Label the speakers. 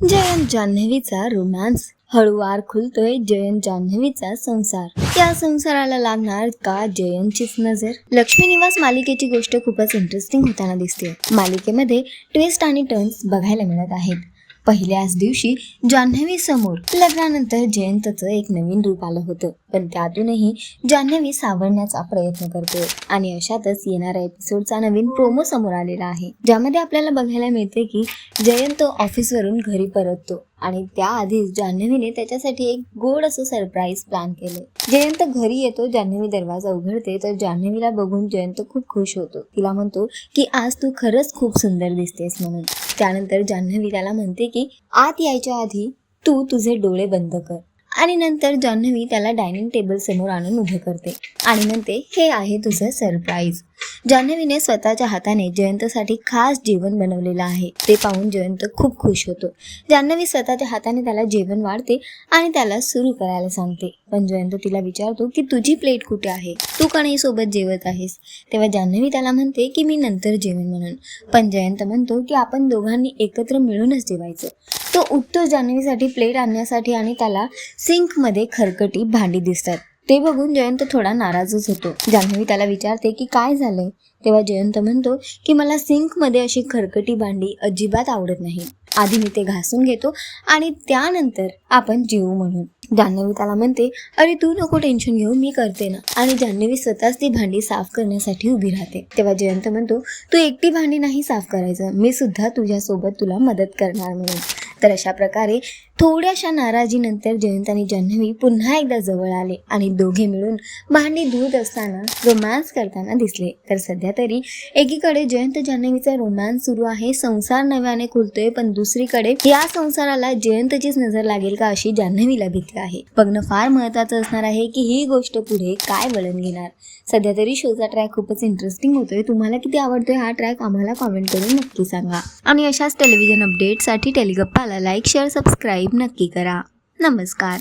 Speaker 1: Jayant जान्हवीचा romance हळूवार खुलतोय जयंत जान्हवीचा संसार. या संसाराला लागणार का जयंतचीच नजर? लक्ष्मी निवास मालिकेची गोष्ट खूपच इंटरेस्टिंग होताना दिसते मालिकेमध्ये ट्विस्ट आणि टर्न्स बघायला मिळत आहेत. पहिल्याच दिवशी जान्हवी समोर लग्नानंतर जयंतचं एक नवीन रूप आलं होतं. पण त्यातूनही जान्हवी सावरण्याचा प्रयत्न करते आणि अशातच येणाऱ्या एपिसोडचा नवीन प्रोमो समोर आलेला आहे ज्यामध्ये आपल्याला बघायला मिळते की जयंत ऑफिसवरून घरी परततो आणि त्याआधीच जान्हवीने त्याच्यासाठी एक गोड असं सरप्राईज प्लॅन केले जयंत घरी येतो जान्हवी दरवाजा उघडते तर जान्हवीला बघून जयंत खूप खुश होतो. तिला म्हणतो की आज तू खरंच खूप सुंदर दिसतेस म्हणून. त्यानंतर जान्हवी त्याला म्हणते की आत यायच्या आधी तू तुझे डोळे बंद कर. आणि नंतर जान्हवी त्याला डायनिंग टेबल समोर आणून उभे करते. आणि म्हणते हे आहे तुझं सरप्राईज जान्हवीने स्वतःच्या हाताने जयंतसाठी खास जेवण बनवलेलं आहे. ते पाहून जयंत खूप खुश होतो. जान्हवी स्वतःच्या हाताने त्याला जेवण वाढते आणि त्याला सुरू करायला सांगते. पण जयंत तिला विचारतो की तुझी प्लेट कुठे आहे? तू कणी सोबत जेवत आहेस? तेव्हा जान्हवी त्याला म्हणते की मी नंतर जेवण म्हणून. पण जयंत म्हणतो की आपण दोघांनी एकत्र मिळूनच जेवायचं. तो उत्तर जान्हवीसाठी प्लेट आणण्यासाठी आणि त्याला सिंकमध्ये खरकटी भांडी दिसतात. ते बघून जयंत थोडा नाराजच होतो. जान्हवी त्याला विचारते की काय झालंय? तेव्हा जयंत म्हणतो की मला सिंकमध्ये अशी खरकटी भांडी अजिबात आवडत नाही. आधी मी ते घासून घेतो आणि त्यानंतर आपण जेवू म्हणून. जान्हवी त्याला म्हणते अरे तू नको टेन्शन घेऊ मी करते ना. आणि जान्हवी स्वतःच ती भांडी साफ करण्यासाठी उभी राहते. तेव्हा जयंत म्हणतो तू एकटी भांडी नाही साफ करायचं. मी सुद्धा तुझ्यासोबत तुला मदत करणार म्हणून. तर अशा प्रकारे थोड्याशा नाराजीनंतर जयंत आणि जान्हवी पुन्हा एकदा जवळ आले आणि दोघे मिळून भांडी धुत असताना रोमॅन्स करताना दिसले. तर सध्या तरी एकीकडे जयंत जान्हवीचा रोमॅन्स सुरू आहे संसार नव्याने खुलतोय पण दुसरीकडे या संसाराला जयंतचीच नजर लागेल का अशी जान्हवीला भीती आहे. बघणं फार महत्वाचं असणार आहे की ही गोष्ट पुढे काय वळण घेणार. सध्या तरी शोचा ट्रॅक खूपच इंटरेस्टिंग होतोय. तुम्हाला किती आवडतोय हा ट्रॅक आम्हाला कॉमेंट करून नक्की सांगा. आणि अशाच टेलिव्हिजन अपडेटसाठी टेलिगप्पाला लाईक शेअर सबस्क्राईब नक्की करा. नमस्कार.